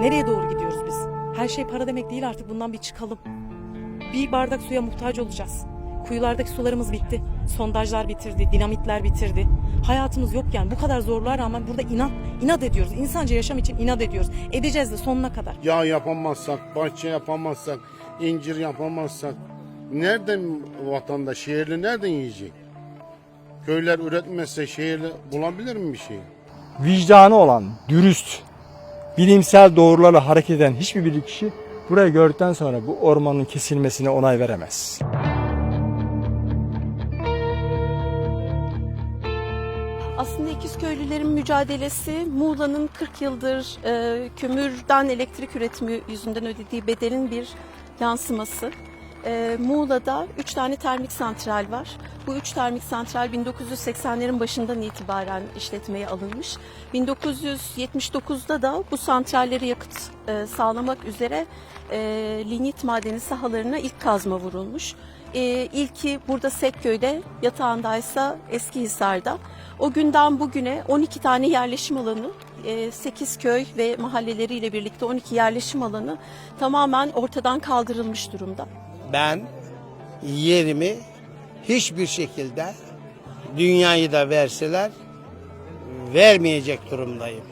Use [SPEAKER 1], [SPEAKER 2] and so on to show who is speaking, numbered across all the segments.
[SPEAKER 1] Nereye doğru gidiyoruz biz? Her şey para demek değil artık bundan bir çıkalım. Bir bardak suya muhtaç olacağız. Kuyulardaki sularımız bitti. Sondajlar bitirdi, dinamitler bitirdi. Hayatımız yok yani. Bu kadar zorluğa rağmen burada inat, inat ediyoruz. İnsanca yaşam için inat ediyoruz. Edeceğiz de sonuna kadar.
[SPEAKER 2] Yağ yapamazsak, bahçe yapamazsak, incir yapamazsak nereden vatandaş, şehirli nereden yiyecek? Köyler üretmezse şehirli bulabilir mi bir şey?
[SPEAKER 3] vicdanı olan, dürüst, bilimsel doğrularla hareket eden hiçbir bir kişi burayı gördükten sonra bu ormanın kesilmesine onay veremez.
[SPEAKER 4] Aslında İkizköylülerin mücadelesi Muğla'nın 40 yıldır e, kömürden elektrik üretimi yüzünden ödediği bedelin bir yansıması. E, Muğla'da 3 tane termik santral var. Bu 3 termik santral 1980'lerin başından itibaren işletmeye alınmış. 1979'da da bu santrallere yakıt e, sağlamak üzere e, lignit madeni sahalarına ilk kazma vurulmuş. E, ilki burada Sekköy'de, yatağındaysa Eskihisar'da. O günden bugüne 12 tane yerleşim alanı, 8 köy ve mahalleleriyle birlikte 12 yerleşim alanı tamamen ortadan kaldırılmış durumda.
[SPEAKER 5] Ben yerimi hiçbir şekilde dünyayı da verseler vermeyecek durumdayım.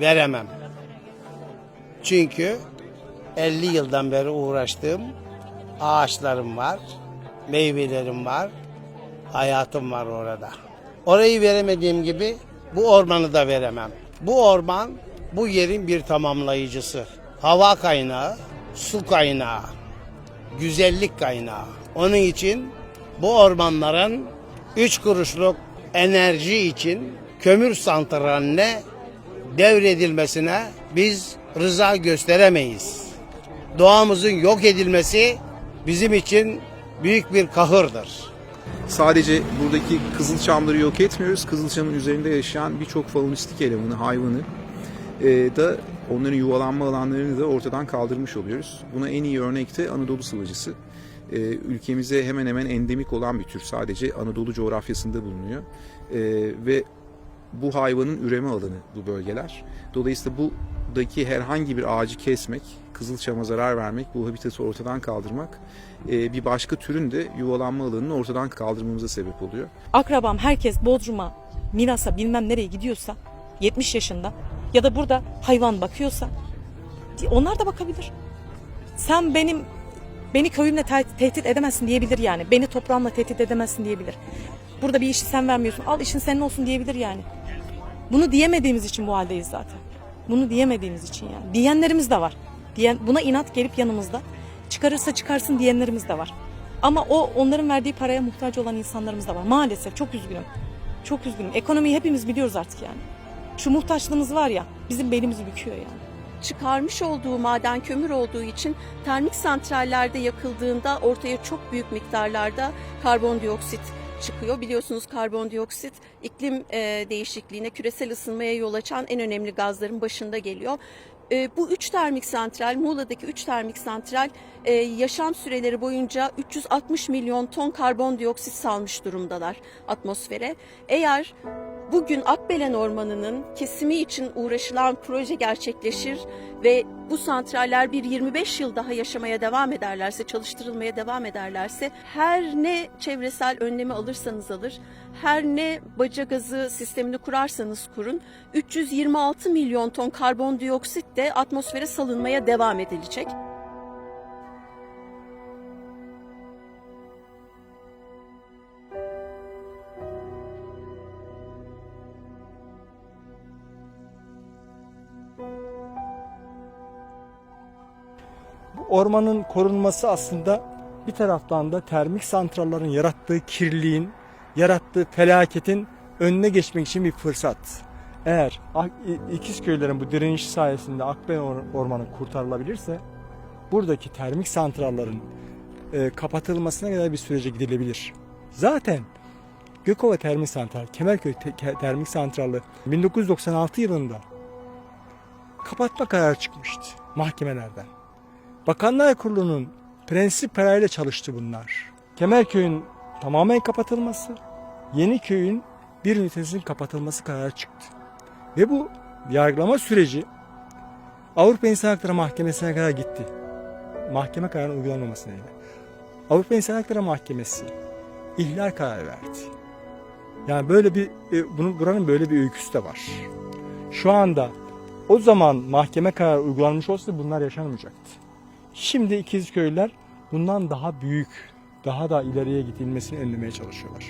[SPEAKER 5] Veremem. Çünkü 50 yıldan beri uğraştığım ağaçlarım var, meyvelerim var, hayatım var orada. Orayı veremediğim gibi bu ormanı da veremem. Bu orman bu yerin bir tamamlayıcısı. Hava kaynağı, su kaynağı, güzellik kaynağı. Onun için bu ormanların 3 kuruşluk enerji için kömür santraline devredilmesine biz rıza gösteremeyiz. Doğamızın yok edilmesi bizim için büyük bir kahırdır.
[SPEAKER 6] Sadece buradaki kızılçamları yok etmiyoruz. Kızılçamın üzerinde yaşayan birçok faunistik elemanı, hayvanı da onların yuvalanma alanlarını da ortadan kaldırmış oluyoruz. Buna en iyi örnek de Anadolu sıvacısı. E, ülkemize hemen hemen endemik olan bir tür. Sadece Anadolu coğrafyasında bulunuyor. E, ve bu hayvanın üreme alanı bu bölgeler. Dolayısıyla buradaki herhangi bir ağacı kesmek, kızılçama zarar vermek, bu habitatı ortadan kaldırmak e, bir başka türün de yuvalanma alanını ortadan kaldırmamıza sebep oluyor.
[SPEAKER 1] Akrabam herkes Bodrum'a, Milas'a bilmem nereye gidiyorsa 70 yaşında ya da burada hayvan bakıyorsa onlar da bakabilir. Sen benim beni köyümle te- tehdit edemezsin diyebilir yani. Beni toprağımla tehdit edemezsin diyebilir. Burada bir işi sen vermiyorsun. Al işin senin olsun diyebilir yani. Bunu diyemediğimiz için bu haldeyiz zaten. Bunu diyemediğimiz için yani. Diyenlerimiz de var. Diyen, buna inat gelip yanımızda. Çıkarırsa çıkarsın diyenlerimiz de var. Ama o onların verdiği paraya muhtaç olan insanlarımız da var. Maalesef çok üzgünüm. Çok üzgünüm. Ekonomiyi hepimiz biliyoruz artık yani. Şu muhtaçlığımız var ya bizim belimizi büküyor yani.
[SPEAKER 4] çıkarmış olduğu maden kömür olduğu için termik santrallerde yakıldığında ortaya çok büyük miktarlarda karbondioksit çıkıyor. Biliyorsunuz karbondioksit iklim e, değişikliğine, küresel ısınmaya yol açan en önemli gazların başında geliyor. E, bu üç termik santral, Muğla'daki üç termik santral e, yaşam süreleri boyunca 360 milyon ton karbondioksit salmış durumdalar atmosfere. Eğer Bugün Akbelen Ormanı'nın kesimi için uğraşılan proje gerçekleşir ve bu santraller bir 25 yıl daha yaşamaya devam ederlerse, çalıştırılmaya devam ederlerse her ne çevresel önlemi alırsanız alır, her ne baca gazı sistemini kurarsanız kurun 326 milyon ton karbondioksit de atmosfere salınmaya devam edilecek.
[SPEAKER 3] Ormanın korunması aslında bir taraftan da termik santrallerin yarattığı kirliliğin, yarattığı felaketin önüne geçmek için bir fırsat. Eğer İkizköylerin bu direnişi sayesinde Akben Or- Ormanı kurtarılabilirse buradaki termik santrallerin e, kapatılmasına kadar bir sürece gidilebilir. Zaten Gökova Termik Santral, Kemerköy Te- Ke- Termik Santralı 1996 yılında kapatma kararı çıkmıştı mahkemelerden. Bakanlar Kurulu'nun prensip kararıyla çalıştı bunlar. Kemerköy'ün tamamen kapatılması, Yeniköy'ün bir ünitesinin kapatılması kararı çıktı. Ve bu yargılama süreci Avrupa İnsan Hakları Mahkemesi'ne kadar gitti. Mahkeme kararının uygulanmaması nedeniyle. Avrupa İnsan Hakları Mahkemesi ihlal kararı verdi. Yani böyle bir e, bunun buranın böyle bir öyküsü de var. Şu anda o zaman mahkeme kararı uygulanmış olsaydı bunlar yaşanmayacaktı. Şimdi İkizköylüler bundan daha büyük, daha da ileriye gidilmesini önlemeye çalışıyorlar.